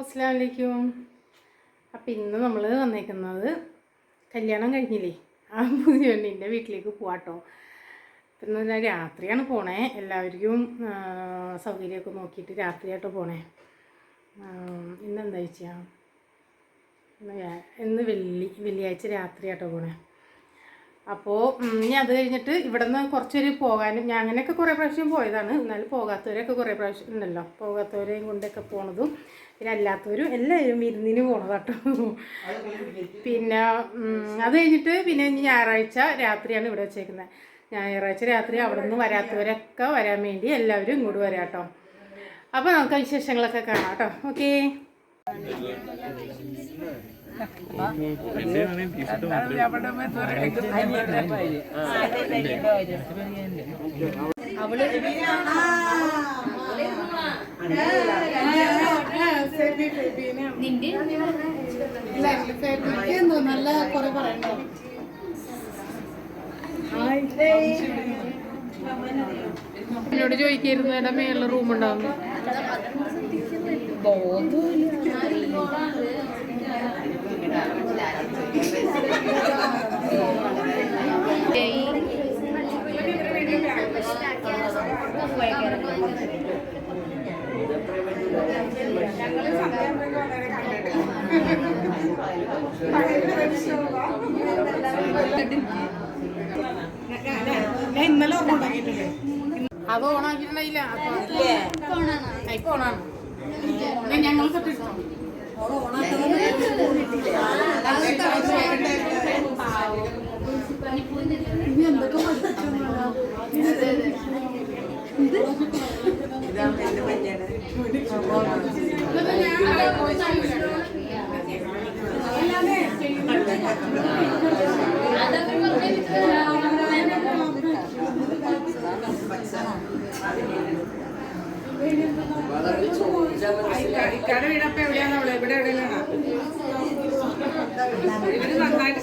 അസ്സാം വലൈക്കും അപ്പം ഇന്ന് നമ്മൾ വന്നേക്കുന്നത് കല്യാണം കഴിഞ്ഞില്ലേ? ആ പുതിയ പെണ്ണിന്റെ വീട്ടിലേക്ക് പോവാട്ടോ. ഇപ്പം എന്ന് പറഞ്ഞാൽ രാത്രിയാണ് പോണേ. എല്ലാവർക്കും സൗകര്യമൊക്കെ നോക്കിയിട്ട് രാത്രിയാട്ടോ പോണേ. ഇന്നെന്താ വെച്ചാൽ ഇന്ന് വെള്ളി വെള്ളിയാഴ്ച രാത്രിയാട്ടോ പോണേ. അപ്പോൾ ഇനി അത് കഴിഞ്ഞിട്ട് ഇവിടെ നിന്ന് കുറച്ചൊരു പോകാനും ഞാൻ അങ്ങനെയൊക്കെ കുറേ പ്രാവശ്യം പോയതാണ്. എന്നാലും പോകാത്തവരൊക്കെ കുറേ പ്രാവശ്യം ഉണ്ടല്ലോ. പോകാത്തവരെയും കൊണ്ടൊക്കെ പോണതും പിന്നെ അല്ലാത്തവരും എല്ലാവരും വിരുന്നിന് പോണതാട്ടോ. പിന്നെ അത് കഴിഞ്ഞിട്ട് പിന്നെ ഇനി ഞായറാഴ്ച രാത്രിയാണ് ഇവിടെ വെച്ചേക്കുന്നത് ഞായറാഴ്ച രാത്രി അവിടെ നിന്ന് വരാത്തവരൊക്കെ വരാൻ വേണ്ടി എല്ലാവരും ഇങ്ങോട്ട് വരാം കേട്ടോ അപ്പോൾ നമുക്ക് വിശേഷങ്ങളൊക്കെ കാണാം കേട്ടോ. ഓക്കേ. നല്ല കുറെ പറയണ്ടോ എന്നോട് ചോദിക്കായിരുന്നു എന്റെ മേളിൽ റൂം ഉണ്ടാവും ഇന്നലെ അത് ഓണാക്കിയിട്ടുണ്ടായില്ല അപ്പൊ ഇപ്പൊ ഓണാണ് ഞങ്ങൾക്ക് ഇട്ടോ ഇക്കാടെ വീടപ്പ എവിടെയാണ് അവൾ ഇവിടെ എവിടെയാണ് ഇവർ നന്നായിട്ട്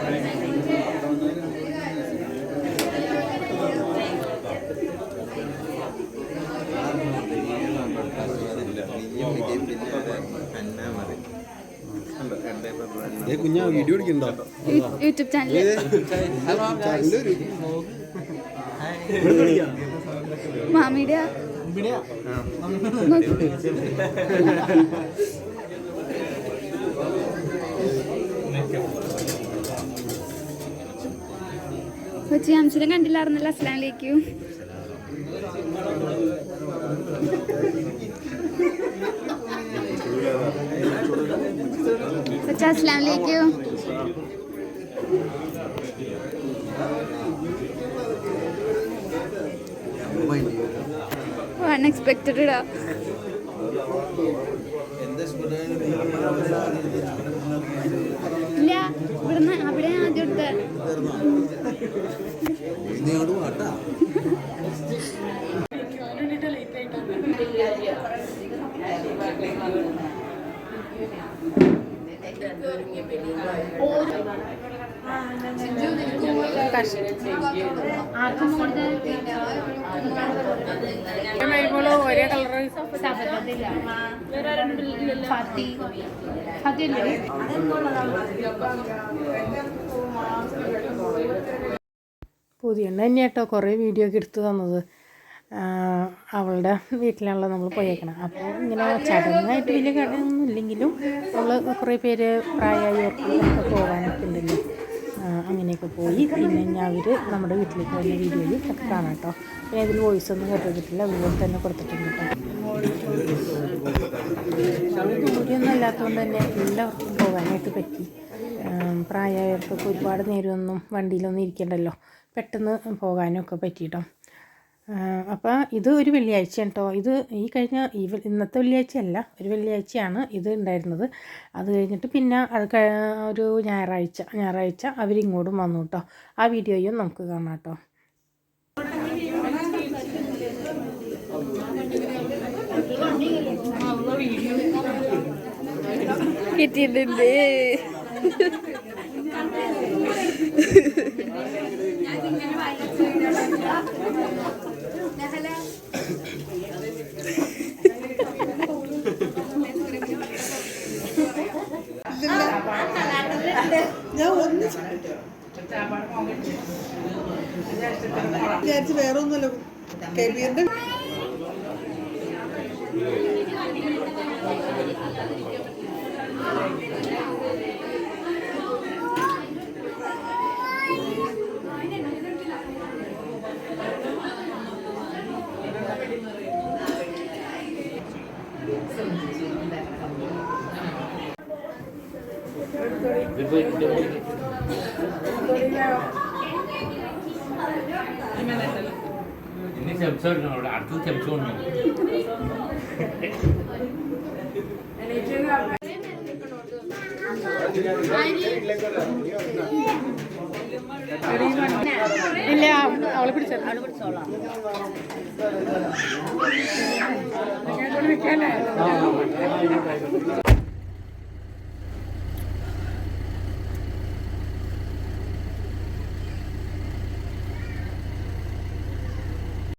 കുഞ്ഞാ വീഡിയോ എടുക്കണ്ടോ? യൂട്യൂബ് ചാനൽ മാമിയുടെ കൊച്ചി അംശരം കണ്ടില്ലായിരുന്നല്ലോ? അസ്ലാമിലേക്കും കൊച്ചി അസ്ലാമിലേക്കും അൺഎക്സ്പെക്റ്റഡ് ഇടാ ഇല്ല ഇവിടുന്ന് അവിടെ ആദ്യം എടുത്ത. ഒരേ കളറ് പുതിയ എണ്ണ തന്നെയാട്ടോ കുറേ വീഡിയോ ഒക്കെ എടുത്തു തന്നത്. അവളുടെ വീട്ടിലുള്ള നമ്മൾ പോയേക്കണം. അപ്പോൾ ഇങ്ങനെ ചടങ്ങായിട്ട് വലിയ കടയൊന്നും ഇല്ലെങ്കിലും നമ്മൾ കുറേ പേര് പ്രായമായവർക്കൊക്കെ പോകാനൊക്കെ ഉണ്ടല്ലോ. അങ്ങനെയൊക്കെ പോയി. പിന്നെ ഞാൻ അവർ നമ്മുടെ വീട്ടിലേക്ക് വന്ന വീഡിയോയിൽ ഒക്കെ കാണാം കേട്ടോ. പിന്നെ ഇതിൽ വോയിസ് ഒന്നും കേട്ടിട്ടില്ല അതുപോലെ തന്നെ കൊടുത്തിട്ടുണ്ട് കേട്ടോ. ദൂരെയൊന്നും അല്ലാത്തതുകൊണ്ട് തന്നെ എല്ലാവർക്കും പോകാനായിട്ട് പറ്റി. പ്രായമായവർക്കൊക്കെ ഒരുപാട് നേരമൊന്നും വണ്ടിയിലൊന്നും ഇരിക്കണ്ടല്ലോ. പെട്ടെന്ന് പോകാനൊക്കെ പറ്റിയിട്ടോ. അപ്പോൾ ഇത് ഒരു വെള്ളിയാഴ്ച കേട്ടോ ഇത് ഈ കഴിഞ്ഞ ഈ ഇന്നത്തെ വെള്ളിയാഴ്ചയല്ല ഒരു വെള്ളിയാഴ്ചയാണ് ഇത് ഉണ്ടായിരുന്നത് അത് കഴിഞ്ഞിട്ട് പിന്നെ അത് ഒരു ഞായറാഴ്ച ഞായറാഴ്ച അവരിങ്ങോട്ടും വന്നു കേട്ടോ ആ വീഡിയോയും നമുക്ക് കാണാം കേട്ടോ കിട്ടിയിട്ടുണ്ട് വിചാരിച്ച് വേറെ ഒന്നുമല്ല കരിയറിന്റെ ഇനി ചെംസ എടുക്കണം അവിടെ അടുത്തത് ചെംസ കൊണ്ടു ഇല്ല അവളെ പിടിച്ചോ. അവളെ പിടിച്ചോളാം.